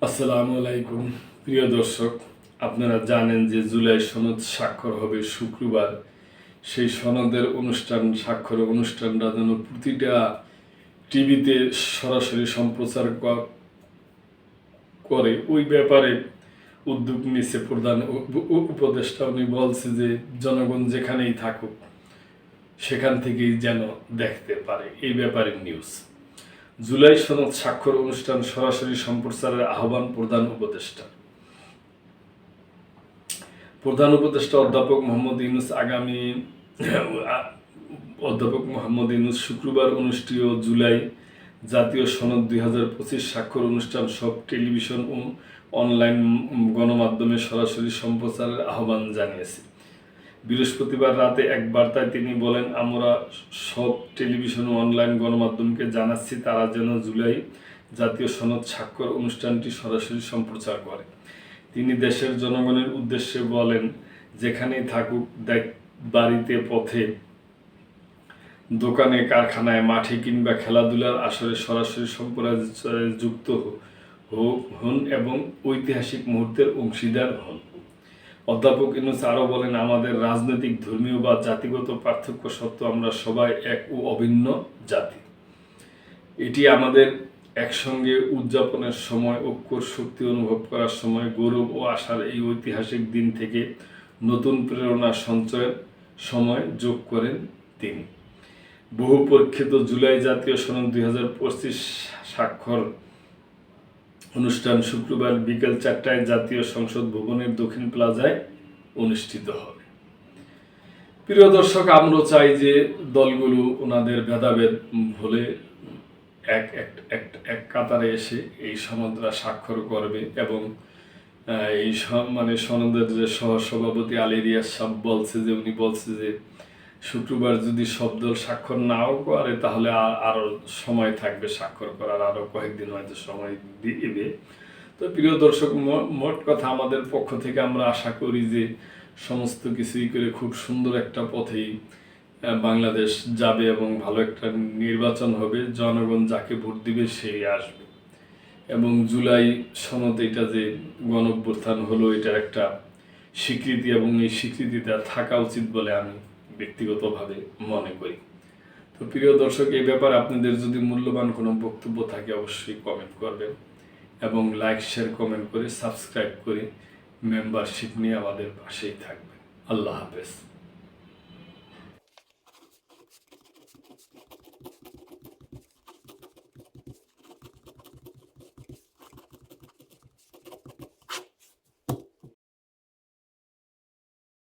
আসসালামু আলাইকুম। প্রিয় দর্শক, আপনারা জানেন যে জুলাই সনদ স্বাক্ষর হবে শুক্রবার। সেই সনদের অনুষ্ঠান স্বাক্ষর অনুষ্ঠানটা যেন প্রতিটা টিভিতে সরাসরি সম্প্রচার করে। ওই ব্যাপারে উদ্যোগ নিচ্ছে প্রধান উপ- উপ- উপদেষ্টা। উনি বলছে যে, জনগণ যেখানেই থাকুক, সেখান থেকেই যেন দেখতে পারে। এই ব্যাপারে নিউজ জুলাই সনদ স্বাক্ষর অনুষ্ঠান সরাসরি সম্প্রচারের আহ্বান প্রধান উপদেষ্টা। প্রধান উপদেষ্টা অধ্যাপক মোহাম্মদ ইউনুস আগামী, অধ্যাপক মোহাম্মদ ইউনুস শুক্রবার অনুষ্ঠেয় জুলাই জাতীয় সনদ দুই হাজার পঁচিশ স্বাক্ষর অনুষ্ঠান সব টেলিভিশন ও অনলাইন গণমাধ্যমে সরাসরি সম্প্রচারের আহ্বান জানিয়েছে। বৃহস্পতিবার রাতে এক বার্তায় তিনি বলেন, আমরা সব টেলিভিশন ও অনলাইন গণমাধ্যমকে জানাচ্ছি, তারা যেন জুলাই জাতীয় সনদ স্বাক্ষর অনুষ্ঠানটি সরাসরি সম্প্রচার করে। তিনি দেশের জনগণের উদ্দেশ্যে বলেন, যেখানেই থাকুক, দেখ, বাড়িতে, পথে, দোকানে, কারখানায়, মাঠে কিংবা খেলাধুলার আসরে সরাসরি সম্প্রচারে যুক্ত হোক হন এবং ঐতিহাসিক মুহূর্তের অংশীদার হন। অধ্যাপক ইনুস আরও বলেন, আমাদের রাজনৈতিক, ধর্মীয় বা জাতিগত পার্থক্য সত্ত্বেও আমরা সবাই এক ও অভিন্ন জাতি। এটি আমাদের একসঙ্গে উদযাপনের সময়, ঐক্যর শক্তি অনুভব করার সময়, গৌরব ও আশার এই ঐতিহাসিক দিন থেকে নতুন প্রেরণা সঞ্চয়ের সময় যোগ করেন তিনি। বহু পরীক্ষিত জুলাই জাতীয় সনদ দুই হাজার পঁচিশ স্বাক্ষর অনুষ্ঠান শুক্রবার বিকেল চারটায় জাতীয় সংসদ ভবনের দক্ষিণ প্লাজায় অনুষ্ঠিত হবে। প্রিয় দর্শক আমরা চাই যে দলগুলো ওনাদের ভেদাভেদ ভুলে এক এক এক কাতারে এসে এই সনদরা স্বাক্ষর করবে এবং এই মানে সনদের যে সহ সভাপতি আলী রিয়াজ সাহ বলছে যে, উনি বলছে যে শুক্রবার যদি সব দল স্বাক্ষর নাও করে, তাহলে আ- আরও সময় থাকবে স্বাক্ষর করার, আরও কয়েকদিন হয়তো সময় দিবে। তো প্রিয় দর্শক মোট কথা আমাদের পক্ষ থেকে আমরা আশা করি যে সমস্ত কিছুই করে খুব সুন্দর একটা পথেই বাংলাদেশ যাবে এবং ভালো একটা নির্বাচন হবে। জনগণ যাকে ভোট দিবে সেই আসবে। এবং জুলাই সনদ এটা যে গণঅভ্যুত্থান হলো, এটার একটা স্বীকৃতি এবং এই স্বীকৃতিটা থাকা উচিত বলে আমি ব্যক্তিগতভাবে মনে করি। তো প্রিয় দর্শক, এই ব্যাপারে আপনাদের যদি মূল্যবান কোনো বক্তব্য থাকে অবশ্যই কমেন্ট করবেন এবং লাইক শেয়ার কমেন্ট করে সাবস্ক্রাইব করে মেম্বারশিপ নিয়ে আমাদের পাশেই থাকবেন। আল্লাহ হাফেজ।